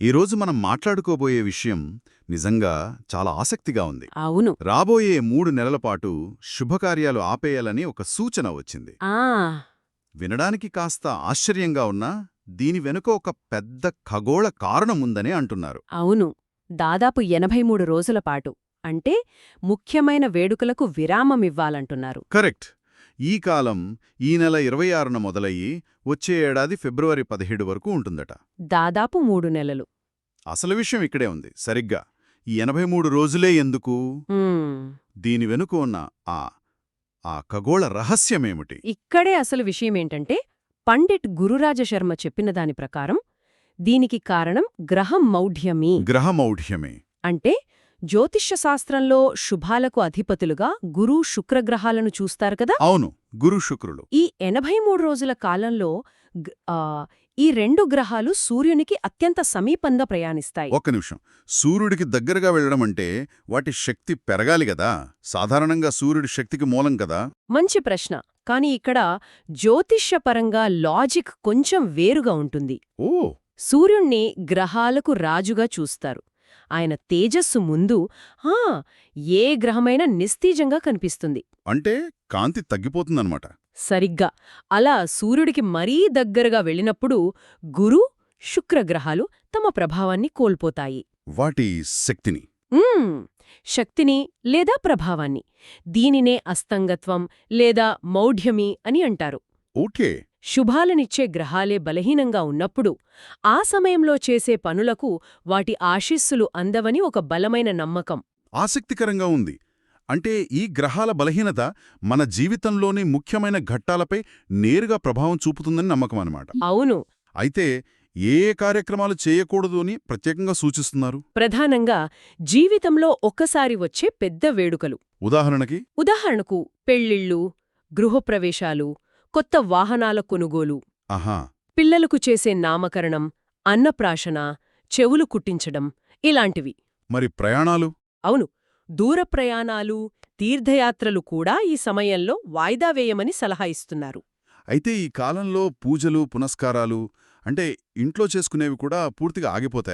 ఈరోజు మనం మాట్లాడుకోబోయే విషయం నిజంగా చాలా ఆసక్తిగా ఉంది. అవును. రాబోయే మూడు నెలల పాటు శుభకార్యాలు ఆపేయాలని ఒక సూచన వచ్చింది. ఆ! వినడానికి కాస్త ఆశ్చర్యంగా ఉన్నా దీని వెనుక ఒక పెద్ద ఖగోళ కారణముందనే అంటున్నారు. అవును. దాదాపు ఎనభై మూడు రోజుల పాటు. అంటే ముఖ్యమైన వేడుకలకు విరామమివ్వాలంటున్నారు కరెక్ట్. ఈ కాలం ఈ నెల ఇరవై ఆరున మొదలయ్యి వచ్చే ఏడాది ఫిబ్రవరి పదిహేడు వరకు ఉంటుందట. దాదాపు మూడు నెలలు. అసలు విషయం ఇక్కడే ఉంది. సరిగ్గా ఈ ఎనభై మూడు రోజులే ఎందుకు? దీని వెనుక ఉన్న ఆ ఆ ఖగోళ రహస్యమేమిటి? ఇక్కడే అసలు విషయమేంటంటే పండిట్ గురురాజ శర్మ చెప్పిన దాని ప్రకారం దీనికి కారణం గ్రహం మౌఢ్యమి గ్రహమౌఢ్యమే. అంటే జ్యోతిష్య శాస్త్రంలో శుభాలకు అధిపతులుగా గురు శుక్రగ్రహాలను చూస్తారు కదా? అవును గురు శుక్రులు. ఈ ఎనభై మూడు రోజుల కాలంలో ఈ రెండు గ్రహాలు సూర్యునికి అత్యంత సమీపంగా ప్రయాణిస్తాయి. ఒక్క నిమిషం. సూర్యుడికి దగ్గరగా వెళ్ళడం అంటే వాటి శక్తి పెరగాలి గదా సాధారణంగా సూర్యుడి శక్తికి మూలం కదా? మంచి ప్రశ్న. కాని ఇక్కడ జ్యోతిష్యపరంగా లాజిక్ కొంచెం వేరుగా ఉంటుంది. ఓ! సూర్యుణ్ణి గ్రహాలకు రాజుగా చూస్తారు. ఆయన తేజస్సు ముందు ఆ ఏ గ్రహమైనా నిస్తీజంగా కనిపిస్తుంది. అంటే కాంతి తగ్గిపోతుందన్నమాట. సరిగ్గా. అలా సూర్యుడికి మరీ దగ్గరగా వెళ్ళినప్పుడు గురు శుక్రగ్రహాలు తమ ప్రభావాన్ని కోల్పోతాయి. వాటి శక్తిని. శక్తిని లేదా ప్రభావాన్ని. దీనినే అస్తంగత్వం లేదా మౌఢ్యమి అని అంటారు. ఓకే. శుభాలనిచ్చే గ్రహాలే బలహీనంగా ఉన్నప్పుడు ఆ సమయంలో చేసే పనులకు వాటి ఆశీస్సులు అందవని ఒక బలమైన నమ్మకం. ఆసక్తికరంగా ఉంది. అంటే ఈ గ్రహాల బలహీనత మన జీవితంలోని ముఖ్యమైన ఘట్టాలపై నేరుగా ప్రభావం చూపుతుందని నమ్మకం అన్నమాట. అవును. అయితే ఏ ఏ కార్యక్రమాలు చేయకూడదు అని ప్రత్యేకంగా సూచిస్తున్నారు? ప్రధానంగా జీవితంలో ఒక్కసారి వచ్చే పెద్ద వేడుకలు. ఉదాహరణకి? ఉదాహరణకు పెళ్ళిళ్ళు గృహప్రవేశాలు కొత్త వాహనాల కొనుగోలు. పిల్లలకు చేసే నామకరణం అన్నప్రాశన చెవులు కుట్టించడం ఇలాంటివి. మరి ప్రయాణాలు? అవును. దూర ప్రయాణాలు తీర్థయాత్రలు కూడా ఈ సమయంలో వాయిదా వేయమని సలహా ఇస్తున్నారు. అయితే ఈ కాలంలో పూజలు పునస్కారాలు అంటే ఇంట్లో చేసుకునేవి కూడా పూర్తిగా ఆగిపోతాయి.